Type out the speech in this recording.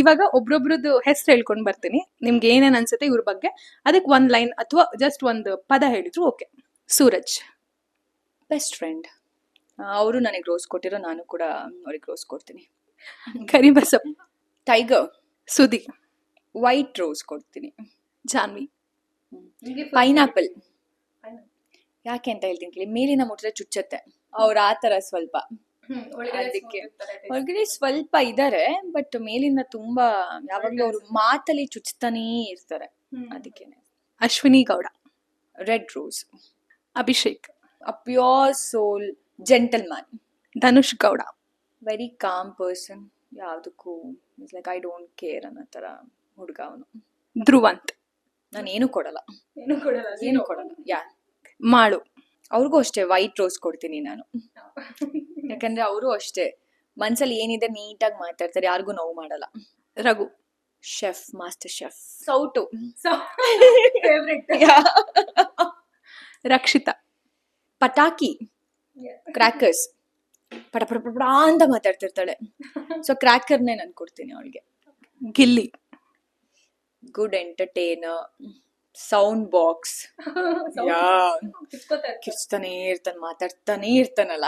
ಇವಾಗ ಒಬ್ರೊಬ್ರದ್ದು ಹೆಸರು ಹೇಳ್ಕೊಂಡು ಬರ್ತೀನಿ. ನಿಮ್ಗೆ ಏನೇನು ಅನ್ಸುತ್ತೆ ಇವ್ರ ಬಗ್ಗೆ. ಅದಕ್ಕೆ ಒಂದ್ ಲೈನ್ ಅಥವಾ ಜಸ್ಟ್ ಒಂದು ಪದ ಹೇಳಿದ್ರು ಓಕೆ. ಸೂರಜ್. ಬೆಸ್ಟ್ ಫ್ರೆಂಡ್ ಅವರು ನನಗೆ ರೋಸ್ ಕೊಟ್ಟಿರೋ ನಾನು ಕೂಡ ಅವ್ರಿಗೆ ರೋಸ್ ಕೊಡ್ತೀನಿ. Karibasappa. Tiger Sudhi white rose ಕೊಡ್ತೀನಿ. ಜಾನ್ವಿ. ಪೈನಾಪಲ್ ಯಾಕೆ ಅಂತ ಹೇಳ್ತೀನಿ ಕೇಳಿ. ಮೇಲಿನ ಮುಟ್ಟಿದ್ರೆ ಚುಚ್ಚತ್ತೆ. ಅವ್ರ ಆ ಥರ ಸ್ವಲ್ಪ. ಅದಕ್ಕೆ. ಹೊರಗಡೆ ಸ್ವಲ್ಪ ಇದಾರೆ ಬಟ್ ಮೇಲಿಂದ ತುಂಬಾ ಯಾವಾಗ್ಲೂ ಅವ್ರು ಮಾತಲ್ಲಿ ಚುಚ್ತಾನೇ ಇರ್ತಾರೆ. ಅದಕ್ಕೇನೆ. Ashwini Gowda red rose Abhishek a pure soul gentleman Dhanush Gowda very calm person ಯಾವುದಕ್ಕೂ it's like I don't care ಅನ್ನೋ ತರ ಹುಡುಗ ಅವನು. ಧ್ರುವಂತ್. ನಾನು ಏನು ಕೊಡಲ್ಲ. ಏನು ಕೊಡಲ್ಲ ಯಾ ಮಾಳು ಅವ್ರಿಗೂ ಅಷ್ಟೇ ವೈಟ್ ರೋಸ್ ಕೊಡ್ತೀನಿ ನಾನು. ಯಾಕಂದ್ರೆ ಅವರು ಅಷ್ಟೇ. ಮನ್ಸಲ್ಲಿ ಏನಿದೆ ನೀಟಾಗಿ ಮಾತಾಡ್ತಾರೆ ಯಾರಿಗೂ ನೋವು ಮಾಡಲ್ಲ. ರಘು. ಶೆಫ್ ಮಾಸ್ಟರ್ ಶೆಫ್ ಸೌಟು ರಕ್ಷಿತಾ. ಪಟಾಕಿ. ಕ್ರ್ಯಾಕರ್ಸ್ ಪಟ ಪಟ ಪಟ ಅಂತ ಮಾತಾಡ್ತಿರ್ತಾಳೆ. ಸೊ ಕ್ರ್ಯಾಕರ್ನೇ ನಾನು ಕೊಡ್ತೀನಿ ಅವಳಿಗೆ. Gilli. Good entertainer sound box ಯಾ ಕಿರ್ಚ್ತಾನೆ ಇರ್ತಾನೆ ಮಾತಾಡ್ತಾನೆ ಇರ್ತಾನಲ್ಲ.